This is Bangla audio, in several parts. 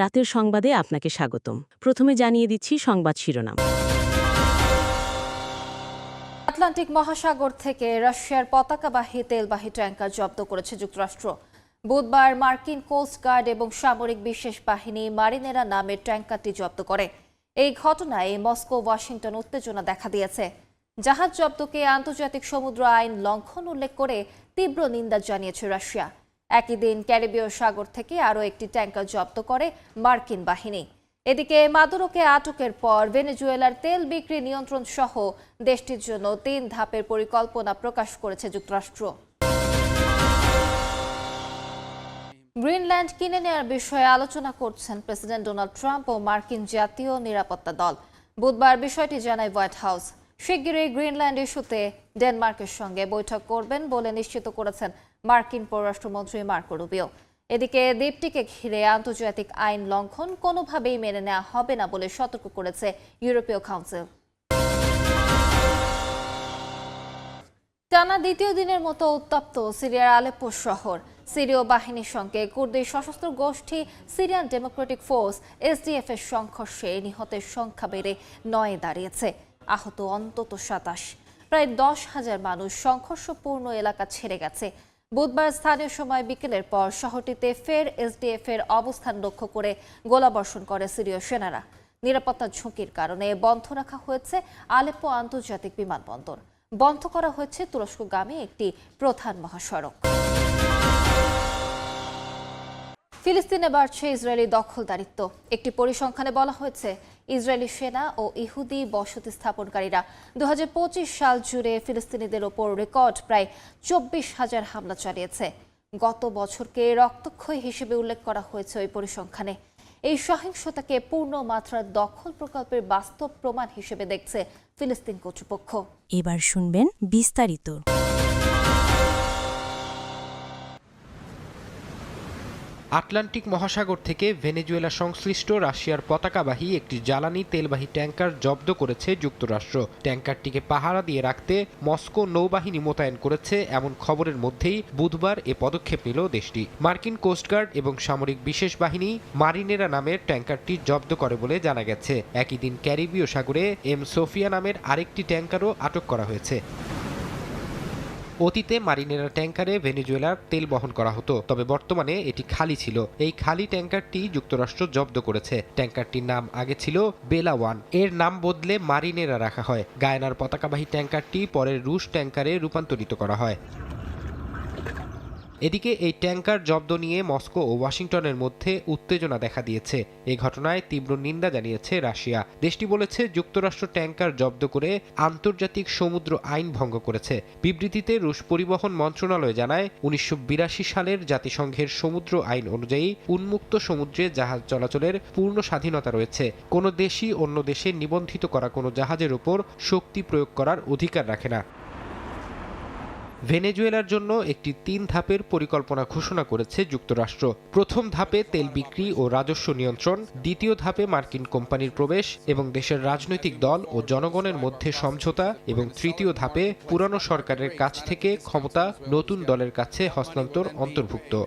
রাতের সংবাদে আপনাকে স্বাগতম। প্রথমে জানিয়ে দিচ্ছি সংবাদ শিরোনাম। আটলান্টিক মহাসাগর থেকে রাশিয়ার পতাকাবাহী তেলবাহী ট্যাঙ্কার জব্দ করেছে যুক্তরাষ্ট্র। বুধবার মার্কিন কোস্ট গার্ড এবং সামরিক বিশেষ বাহিনী মারিনেরা নামের ট্যাঙ্কারটি জব্দ করে। এই ঘটনায় মস্কো, ওয়াশিংটন উত্তেজনা দেখা দিয়েছে। জাহাজ জব্দকে আন্তর্জাতিক সমুদ্র আইন লঙ্ঘন উল্লেখ করে তীব্র নিন্দা জানিয়েছে রাশিয়া। একই দিন ক্যারিবীয় সাগর থেকে আরও একটি ট্যাঙ্কার জব্দ করে মার্কিন বাহিনী। এদিকে মাদুরোকে আটকের পর ভেনেজুয়েলার তেল বিক্রি নিয়ন্ত্রণ সহ দেশটির জন্য তিন ধাপের পরিকল্পনা প্রকাশ করেছে যুক্তরাষ্ট্র। গ্রিনল্যান্ড কিনে নেওয়ার বিষয়ে আলোচনা করছেন প্রেসিডেন্ট ডোনাল্ড ট্রাম্প ও মার্কিন জাতীয় নিরাপত্তা দল। বুধবার বিষয়টি জানায় হোয়াইট হাউস। শিগগিরই গ্রিনল্যান্ড ইস্যুতে ডেনমার্কের সঙ্গে বৈঠক করবেন বলে নিশ্চিত করেছেন মার্কিন পররাষ্ট্রমন্ত্রী মার্কো রুবিও। এদিকে দ্বীপটিকে ঘিরে আন্তর্জাতিক আইন লঙ্ঘন কোনোভাবেই মেনে নেওয়া হবে না বলে সতর্ক করেছে ইউরোপীয় কাউন্সিল। টানা দ্বিতীয় দিনের মতো উত্তপ্ত সিরিয়ার আলেপ্পো শহর। সিরীয় বাহিনীর সঙ্গে কুর্দি সশস্ত্র গোষ্ঠী সিরিয়ান ডেমোক্রেটিক ফোর্স এসডিএফ এর সংঘর্ষে নিহতের সংখ্যা বেড়ে নয়ে দাঁড়িয়েছে। আহত অন্তত সাতাশ। প্রায় দশ হাজার মানুষ সংঘর্ষপূর্ণ এলাকা ছেড়ে গেছে। বুধবার স্থানীয় সময় বিকেলের পর শহরটিতে ফের এসডিএফ এর অবস্থান লক্ষ্য করে গোলাবর্ষণ করে সিরীয় সেনারা। নিরাপত্তা ঝুঁকির কারণে বন্ধ রাখা হয়েছে আলেপ্পো আন্তর্জাতিক বিমানবন্দর। বন্ধ করা হয়েছে তুরস্কগামী একটি প্রধান মহাসড়ক। ফিলিস্তিনে বাড়ছে ইসরায়েলি দখলদারিত্ব। একটি পরিসংখ্যানে বলা হয়েছে, ইসরায়েলি সেনা ও ইহুদি বসতি স্থাপনকারীরা দুহাজার পঁচিশ সাল জুড়ে ফিলিস্তিনিদের ওপর রেকর্ড প্রায় চব্বিশ হাজার হামলা চালিয়েছে। গত বছরকে রক্তক্ষয় হিসেবে উল্লেখ করা হয়েছে ওই পরিসংখ্যানে। এই সহিংসতাকে পূর্ণ মাত্রার দখল প্রকল্পের বাস্তব প্রমাণ হিসেবে দেখছে ফিলিস্তিন কর্তৃপক্ষ। এবার শুনবেন বিস্তারিত। আটলান্টিক মহাসাগর থেকে ভেনেজুয়েলা সংশ্লিষ্ট রাশিয়ার পতাকাবাহী একটি জ্বালানি তেলবাহী ট্যাঙ্কার জব্দ করেছে যুক্তরাষ্ট্র। ট্যাঙ্কারটিকে পাহারা দিয়ে রাখতে মস্কো নৌবাহিনী মোতায়েন করেছে এমন খবরের মধ্যেই বুধবার এ পদক্ষেপ নিল দেশটি। মার্কিন কোস্টগার্ড এবং সামরিক বিশেষ বাহিনী মারিনেরা নামের ট্যাঙ্কারটি জব্দ করে বলে জানা গেছে। একই দিন ক্যারিবীয় সাগরে এম সোফিয়া নামের আরেকটি ট্যাঙ্কারও আটক করা হয়েছে। অতীতে মারিনেরা ট্যাঙ্কারে ভেনেজুয়েলার তেল বহন করা হতো, তবে বর্তমানে এটি খালি ছিল। এই খালি ট্যাঙ্কারটি যুক্তরাষ্ট্র জব্দ করেছে। ট্যাঙ্কারটির নাম আগে ছিল বেলা ওয়ানের নাম বদলে মারিনেরা রাখা হয়। গায়নার পতাকাবাহী ট্যাঙ্কারটি পরে রুশ ট্যাঙ্কারে রূপান্তরিত করা হয়। এদিকে এই ট্যাঙ্কার জব্দ নিয়ে মস্কো ও ওয়াশিংটনের মধ্যে উত্তেজনা দেখা দিয়েছে। এ ঘটনায় তীব্র নিন্দা জানিয়েছে রাশিয়া। দেশটি বলেছে, যুক্তরাষ্ট্র ট্যাঙ্কার জব্দ করে আন্তর্জাতিক সমুদ্র আইন ভঙ্গ করেছে। বিবৃতিতে রুশ পরিবহন মন্ত্রণালয় জানায়, উনিশশো বিরাশি সালের জাতিসংঘের সমুদ্র আইন অনুযায়ী উন্মুক্ত সমুদ্রে জাহাজ চলাচলের পূর্ণ স্বাধীনতা রয়েছে। কোনো দেশই অন্য দেশে নিবন্ধিত করা কোনো জাহাজের উপর শক্তি প্রয়োগ করার অধিকার রাখে না। ভেনেজুয়েলার জন্য একটি তিন ধাপের পরিকল্পনা ঘোষণা করেছে যুক্তরাষ্ট্র। প্রথম ধাপে তেল বিক্রি ও রাজস্ব নিয়ন্ত্রণ, দ্বিতীয় ধাপে মার্কিন কোম্পানির প্রবেশ এবং দেশের রাজনৈতিক দল ও জনগণের মধ্যে সমঝোতা এবং তৃতীয় ধাপে পুরানো সরকারের কাছ থেকে ক্ষমতা নতুন দলের কাছে হস্তান্তর অন্তর্ভুক্ত।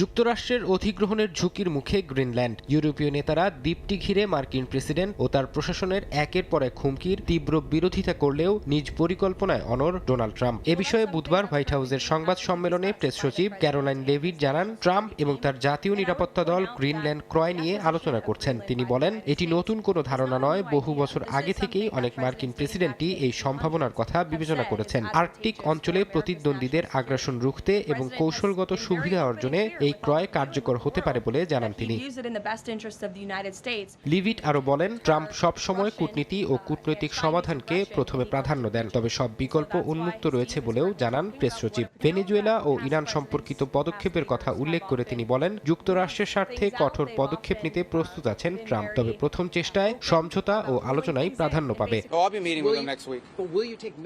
যুক্তরাষ্ট্রের অধিগ্রহণের ঝুঁকির মুখে গ্রিনল্যান্ড। ইউরোপীয় নেতারা দ্বীপটি ঘিরে মার্কিন প্রেসিডেন্ট ও তার প্রশাসনের একের পর এক হুমকির তীব্র বিরোধিতা করলেও নিজ পরিকল্পনায় অনর ডোনাল্ড ট্রাম্প। এ বিষয়ে বুধবার হোয়াইট হাউসের সংবাদ সম্মেলনে প্রেস সচিব ক্যারোলাইন ডেভিড জানান, ট্রাম্প এবং তার জাতীয় নিরাপত্তা দল গ্রিনল্যান্ড ক্রয় নিয়ে আলোচনা করছেন। তিনি বলেন, এটি নতুন কোনো ধারণা নয়, বহু বছর আগে থেকেই অনেক মার্কিন প্রেসিডেন্টই এই সম্ভাবনার কথা বিবেচনা করেছেন। আর্কটিক অঞ্চলে প্রতিদ্বন্দ্বীদের আগ্রাসন রুখতে এবং কৌশলগত সুবিধা অর্জনে এই ক্রয় কার্যকর হতে পারে বলে জানান তিনি. লিভিট আরও বলেন ট্রাম্প সব সময় কূটনীতি ও কূটনৈতিক সমাধানকে প্রথমে প্রাধান্য দেন তবে সব বিকল্প উন্মুক্ত রয়েছে বলেও জানান প্রেস সচিব। ভেনেজুয়েলা ও ইরান সম্পর্কিত পদক্ষেপের কথা উল্লেখ করে তিনি বলেন যুক্তরাষ্ট্রের স্বার্থে কঠোর পদক্ষেপ নিতে প্রস্তুত আছেন ট্রাম্প তবে প্রথম চেষ্টায় সমঝোতা ও আলোচনায় প্রাধান্য পাবে.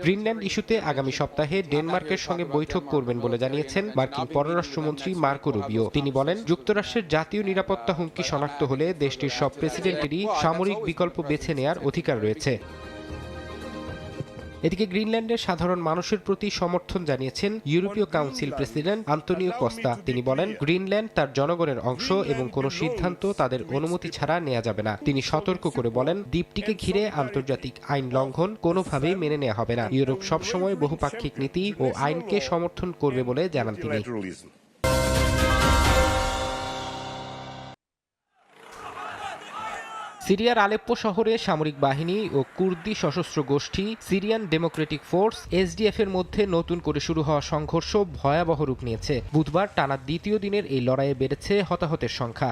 গ্রিনল্যান্ড ইস্যুতে আগামী সপ্তাহে ডেনমার্কের সঙ্গে বৈঠক করবেন বলে জানিয়েছেন মার্কিন পররাষ্ট্রমন্ত্রী মার্কো রুবিও তিনি বলেন, যুক্তরাষ্ট্রের জাতীয় নিরাপত্তা হুমকি শনাক্ত হলে দেশটির সব প্রেসিডেন্টেরই সামরিক বিকল্প বেছে নেয়ার অধিকার রয়েছে। এদিকে গ্রিনল্যান্ডের সাধারণ মানুষের প্রতি সমর্থন জানিয়েছেন ইউরোপীয় কাউন্সিল প্রেসিডেন্ট আন্তোনিও কস্তা। তিনি বলেন, গ্রিনল্যান্ড তার জনগণের অংশ এবং কোনো সিদ্ধান্ত তাদের অনুমতি ছাড়া নেওয়া যাবে না। তিনি সতর্ক করে বলেন, দ্বীপটিকে ঘিরে আন্তর্জাতিক আইন লঙ্ঘন কোনোভাবেই মেনে নেওয়া হবে না। ইউরোপ সবসময় বহুপাক্ষিক নীতি ও আইনকে সমর্থন করবে বলে জানান তিনি। সিরিয়ার আলেপ্পো শহরে সামরিক বাহিনী ও কুর্দি সশস্ত্র গোষ্ঠী, সিরিয়ান ডেমোক্রেটিক ফোর্স, এসডিএফ এর মধ্যে নতুন করে শুরু হওয়া সংঘর্ষ ভয়াবহ রূপ নিয়েছে। বুধবার টানা দ্বিতীয় দিনের এই লড়াইয়ে বেড়েছে হতাহতের সংখ্যা।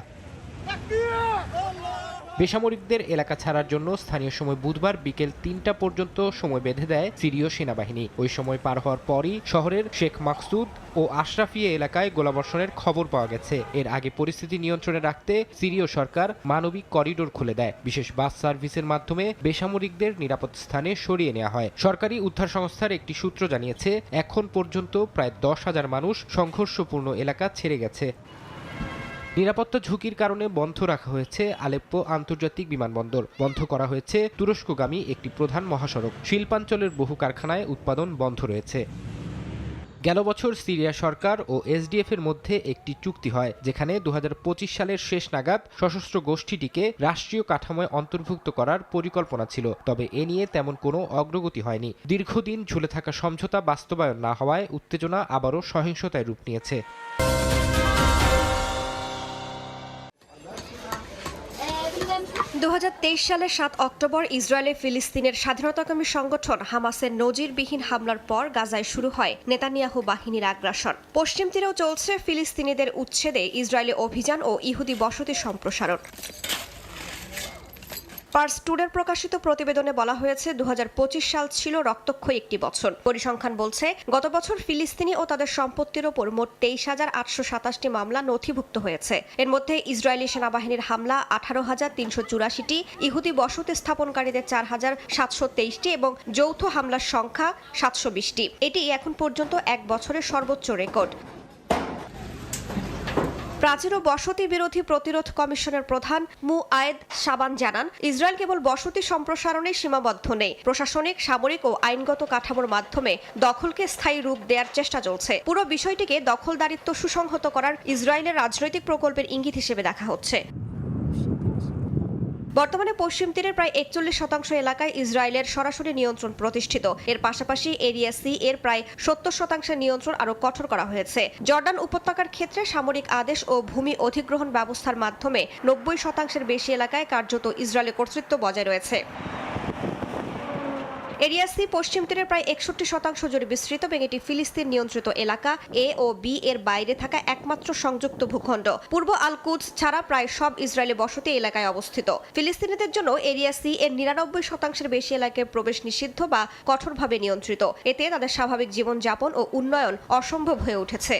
বেসামরিকদের এলাকা ছাড়ার জন্য স্থানীয় সময় বুধবার বিকেল তিনটা পর্যন্ত সময় বেঁধে দেয় সিরীয় সেনাবাহিনী। ওই সময় পার হওয়ার পরই শহরের শেখ মাকসুদ ও আশরাফিয়া এলাকায় গোলাবর্ষণের খবর পাওয়া গেছে। এর আগে পরিস্থিতি নিয়ন্ত্রণে রাখতে সিরীয় সরকার মানবিক করিডোর খুলে দেয়। বিশেষ বাস সার্ভিসের মাধ্যমে বেসামরিকদের নিরাপদ স্থানে সরিয়ে নেওয়া হয়। সরকারি উদ্ধার সংস্থার একটি সূত্র জানিয়েছে, এখন পর্যন্ত প্রায় দশ হাজার মানুষ সংঘর্ষপূর্ণ এলাকা ছেড়ে গেছে। নিরাপত্তা ঝুঁকির কারণে বন্ধ রাখা হয়েছে আলেপ্পো আন্তর্জাতিক বিমানবন্দর। বন্ধ করা হয়েছে তুরস্কগামী একটি প্রধান মহাসড়ক। শিল্পাঞ্চলের বহু কারখানায় উৎপাদন বন্ধ রয়েছে। গেল বছর সিরিয়া সরকার ও এসডিএফ এর মধ্যে একটি চুক্তি হয়, যেখানে দু হাজার পঁচিশ সালের শেষ নাগাদ সশস্ত্র গোষ্ঠীটিকে রাষ্ট্রীয় কাঠামোয় অন্তর্ভুক্ত করার পরিকল্পনা ছিল। তবে এ নিয়ে তেমন কোনো অগ্রগতি হয়নি। দীর্ঘদিন ঝুলে থাকা সমঝোতা বাস্তবায়ন না হওয়ায় উত্তেজনা আবারও সহিংসতায় রূপ নিয়েছে। দু হাজার তেইশ সালের সাত অক্টোবর ইসরায়েলে ফিলিস্তিনের স্বাধীনতাকামী সংগঠন হামাসের নজিরবিহীন হামলার পর গাজায় শুরু হয় নেতানিয়াহু বাহিনীর আগ্রাসন। পশ্চিম তীরেও চলছে ফিলিস্তিনিদের উচ্ছেদে ইসরায়েলি অভিযান ও ইহুদি বসতি সম্প্রসারণ। পার্স টুডের প্রকাশিত প্রতিবেদনে বলা হয়েছে দু হাজার পঁচিশ সাল ছিল রক্তক্ষয়ী একটি বছর। পরিসংখ্যান বলছে, গত বছর ফিলিস্তিনি ও তাদের সম্পত্তির ওপর মোট তেইশ হাজার আটশো সাতাশটি মামলা নথিভুক্ত হয়েছে। এর মধ্যে ইসরায়েলি সেনাবাহিনীর হামলা আঠারো হাজার তিনশো চুরাশিটি, ইহুদি বসতি স্থাপনকারীদের চার হাজার সাতশো তেইশটি এবং যৌথ হামলার সংখ্যা সাতশো বিশটি। এটি এখন পর্যন্ত এক বছরের সর্বোচ্চ রেকর্ড। প্রাচীর ও বসতি বিরোধী প্রতিরোধ কমিশনের প্রধান মু আয়েদ সাবান জানান, ইসরায়েল কেবল বসতি সম্প্রসারণে সীমাবদ্ধ নেই। প্রশাসনিক, সামরিক ও আইনগত কাঠামোর মাধ্যমে দখলকে স্থায়ী রূপ দেওয়ার চেষ্টা চলছে। পুরো বিষয়টিকে দখলদারিত্ব সুসংহত করার ইসরায়েলের রাজনৈতিক প্রকল্পের ইঙ্গিত হিসেবে দেখা হচ্ছে। বর্তমানে পশ্চিম তীরের প্রায় একচল্লিশ শতাংশ এলাকায় ইসরায়েলের সরাসরি নিয়ন্ত্রণ প্রতিষ্ঠিত। এর পাশাপাশি এরিয়া সি এর প্রায় সত্তর শতাংশের নিয়ন্ত্রণ আরও কঠোর করা হয়েছে। জর্ডান উপত্যকার ক্ষেত্রে সামরিক আদেশ ও ভূমি অধিগ্রহণ ব্যবস্থার মাধ্যমে নব্বই শতাংশের বেশি এলাকায় কার্যত ইসরায়েলের কর্তৃত্ব বজায় রয়েছে। এরিয়া সি পশ্চিম তীরের প্রায় একষট্টি শতাংশ জুড়ে বিস্তৃত এবং এটি ফিলিস্তিন নিয়ন্ত্রিত এলাকা, এ ও বি এর বাইরে থাকা একমাত্র সংযুক্ত ভূখণ্ড। পূর্ব আল কুদস ছাড়া প্রায় সব ইসরায়েলি বসতি এলাকায় অবস্থিত। ফিলিস্তিনিদের জন্য এরিয়া সি এর নিরানব্বই শতাংশের বেশি এলাকায় প্রবেশ নিষিদ্ধ বা কঠোরভাবে নিয়ন্ত্রিত। এতে তাদের স্বাভাবিক জীবনযাপন ও উন্নয়ন অসম্ভব হয়ে উঠেছে।